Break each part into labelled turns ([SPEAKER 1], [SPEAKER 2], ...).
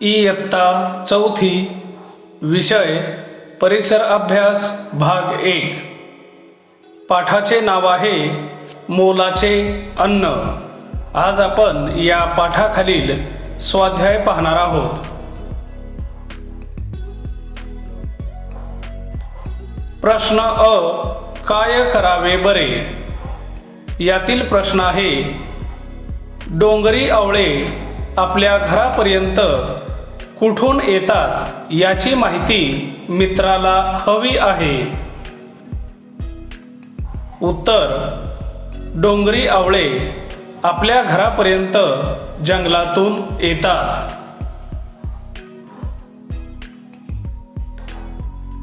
[SPEAKER 1] इयत्ता चौथी विषय परिसर अभ्यास भाग एक. पाठाचे नाव आहे मोलाचे अन्न. आज आपण या पाठाखालील स्वाध्याय पाहणार आहोत. प्रश्न अ काय करावे बरे? यातील प्रश्न आहे डोंगरी आवळे आपल्या घरापर्यंत कुठून येतात याची माहिती मित्राला हवी आहे. उत्तर डोंगरी आवळे आपल्या घरापर्यंत जंगलातून येतात.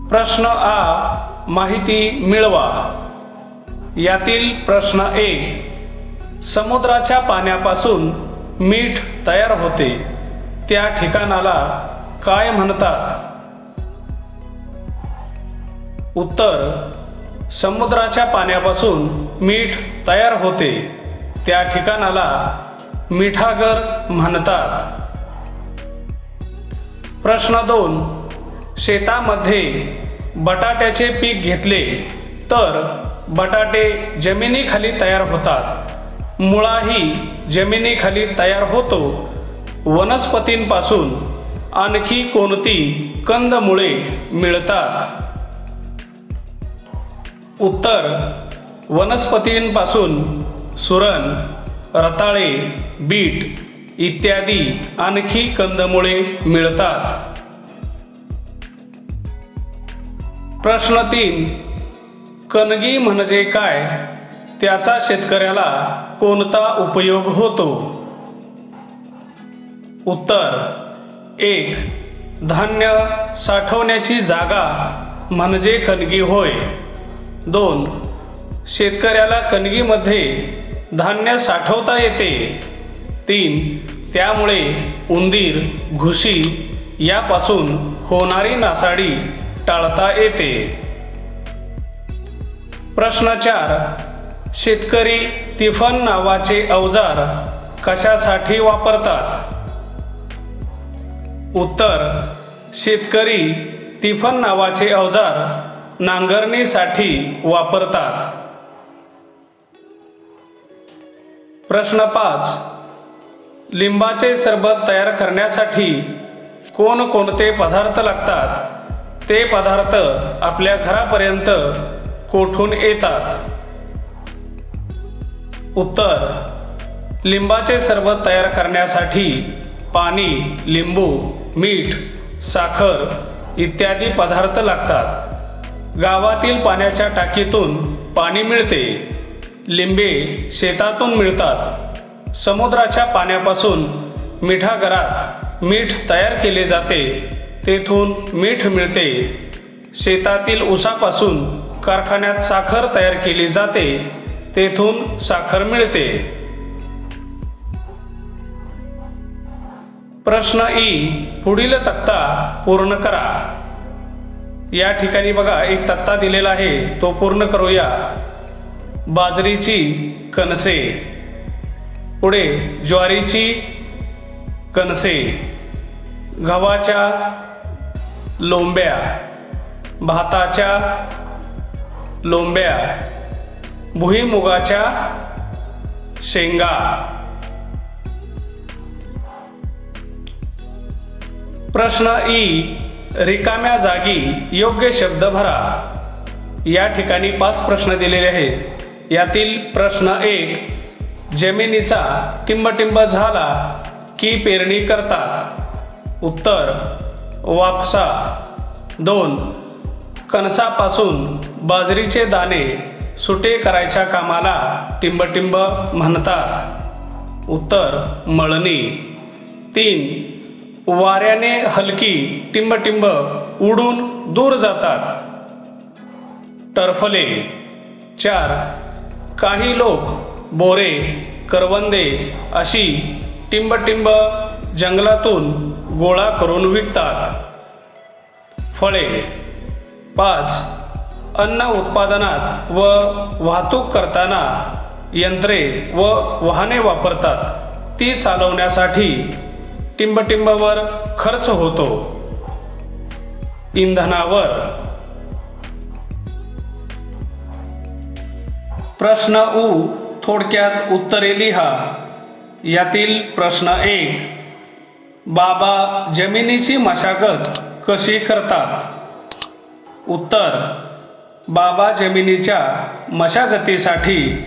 [SPEAKER 1] प्रश्न आ माहिती मिळवा. यातील प्रश्न एक समुद्राच्या पाण्यापासून मीठ तयार होते. त्या ठिकाणाला काय म्हणतात? उत्तर. समुद्राच्या पाण्यापासून मीठ तयार होते. त्या ठिकाणाला मिठागर म्हणतात. प्रश्न दोन. शेतामध्ये बटाट्याचे पीक घेतले तर बटाटे जमिनीखाली तयार होतात. मुळाही जमिनीखाली तयार होतो. वनस्पतींपासून आणखी कोणती कंदमुळे मिळतात? उत्तर वनस्पतींपासून सुरण रताळे बीट इत्यादी आणखी कंदमुळे मिळतात. प्रश्न तीन कणगी म्हणजे काय? त्याचा शेतकऱ्याला कोणता उपयोग होतो? उत्तर एक धान्य साठवण्याची जागा म्हणजे कणगी होय. दोन शेतकऱ्याला कणगीमध्ये धान्य साठवता येते. तीन त्यामुळे उंदीर घुशी यापासून होणारी नासाडी टाळता येते. प्रश्न चार शेतकरी तिफन नावाचे अवजार कशासाठी वापरतात? उत्तर शेतकरी तिफन नावाचे अवजार नांगरणीसाठी वापरतात. प्रश्न पाच लिंबाचे सरबत तयार करण्यासाठी कोणकोणते पदार्थ लागतात? ते पदार्थ आपल्या घरापर्यंत कोठून येतात? उत्तर लिंबाचे सरबत तयार करण्यासाठी पाणी लिंबू मीठ साखर इत्यादी पदार्थ लागतात. गावातील पाण्याच्या टाकीतून पाणी मिळते. लिंबे शेतातून मिळतात. समुद्राच्या पाण्यापासून मिठागरात मीठ तयार केले जाते. तेथून मीठ मिळते. शेतातील उसापासून कारखान्यात साखर तयार केली जाते तेथून साखर मिळते. प्रश्न ई पुढील तक्ता पूर्ण करा. या ठिकाणी बघा एक तक्ता दिलेला आहे तो पूर्ण करूया. बाजरीची कणसे. पुढे ज्वारीची कणसे. गव्हाच्या लोंब्या. भाताच्या लोंब्या भुईमुगाच्या शेंगा. प्रश्न ई रिकाम्या जागी योग्य शब्द भरा. या ठिकाणी पाच प्रश्न दिलेले आहेत. यातील प्रश्न एक जमिनीचा टिंबटिंब झाला की पेरणी करतात? उत्तर वापसा. दोन कणसापासून बाजरीचे दाणे सुटे करायच्या कामाला टिंबटिंब म्हणतात. उत्तर मळणी. तीन वाऱ्याने हलकी टिंबटिंब उडून दूर जातात. टरफले. चार काही लोक बोरे करवंदे अशी टिंबटिंब जंगलातून गोळा करून विकतात. फळे. पाच अन्न उत्पादनात व वाहतूक करताना यंत्रे व वाहने वापरतात ती चालवण्यासाठी टिंबटिंबवर खर्च होतो. इंधनावर. प्रश्न उ थोडक्यात उत्तरे लिहा. यातील प्रश्न एक बाबा जमिनीची मशागत कशी करतात? उत्तर बाबा जमिनीच्या मशागतीसाठी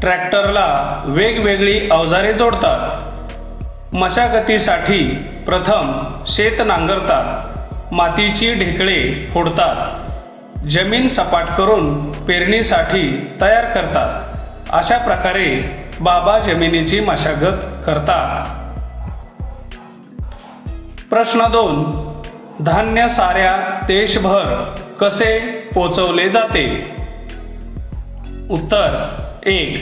[SPEAKER 1] ट्रॅक्टरला वेगवेगळी अवजारे जोडतात. मशागतीसाठी प्रथम शेत नांगरतात मातीची ढेकळे फोडतात जमीन सपाट करून पेरणीसाठी तयार करतात. अशा प्रकारे बाबा जमिनीची मशागत करतात. प्रश्न दोन धान्य साऱ्या देशभर कसे पोचवले जाते? उत्तर एक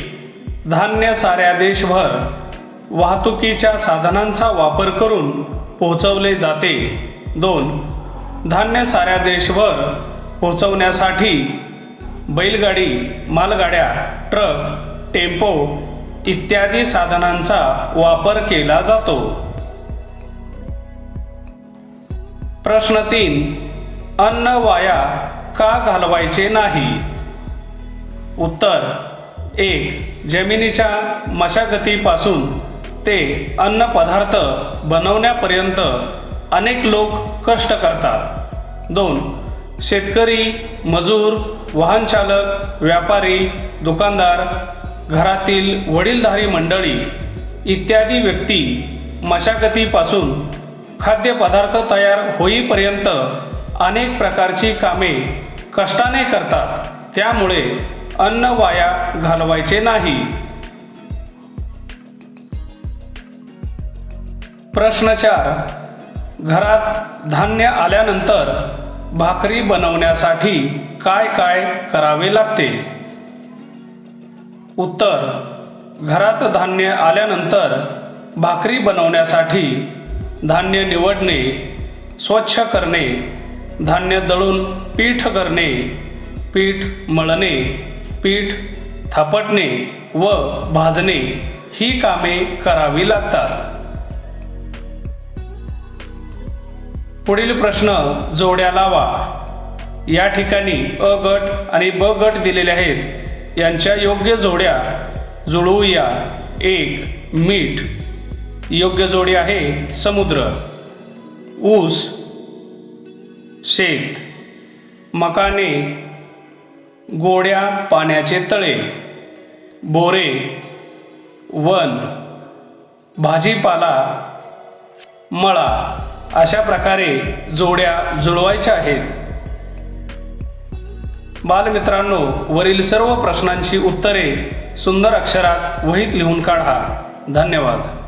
[SPEAKER 1] धान्य साऱ्या देशभर वाहतुकीच्या साधनांचा वापर करून पोहोचवले जाते. दोन धान्य साऱ्या देशभर पोचवण्यासाठी बैलगाडी मालगाड्या ट्रक टेम्पो इत्यादी साधनांचा वापर केला जातो. प्रश्न तीन अन्न वाया का घालवायचे नाही? उत्तर एक जमिनीच्या मशागतीपासून ते अन्न पदार्थ बनवण्यापर्यंत अनेक लोक कष्ट करतात. दोन शेतकरी मजूर वाहनचालक व्यापारी दुकानदार घरातील वडीलधारी मंडळी इत्यादी व्यक्ती मशागतीपासून खाद्यपदार्थ तयार होईपर्यंत अनेक प्रकारची कामे कष्टाने करतात. त्यामुळे अन्न वाया घालवायचे नाही. प्रश्न चार. घरात धान्य आल्यानंतर भाकरी बनवण्यासाठी काय काय करावे लागते? उत्तर. घरात धान्य आल्यानंतर भाकरी बनवण्यासाठी धान्य निवडणे स्वच्छ करणे धान्य दळून पीठ करणे पीठ मळणे पीठ थापटणे व भाजणे ही कामे करावी लागतात. पुढील प्रश्न जोड्या लावा. या ठिकाणी अ गट आणि ब गट दिलेले आहेत. यांच्या योग्य जोड्या जुळवूया. एक मीठ. योग्य जोडी आहे समुद्र. ऊस शेत मकाने गोड्या पाण्याचे तळे बोरे वन भाजीपाला मळा अशा प्रकारे जोड्या जुळवायच्या आहेत. बालमित्रांनो वरील सर्व प्रश्नांची उत्तरे सुंदर अक्षरात वहीत लिहून काढा. धन्यवाद.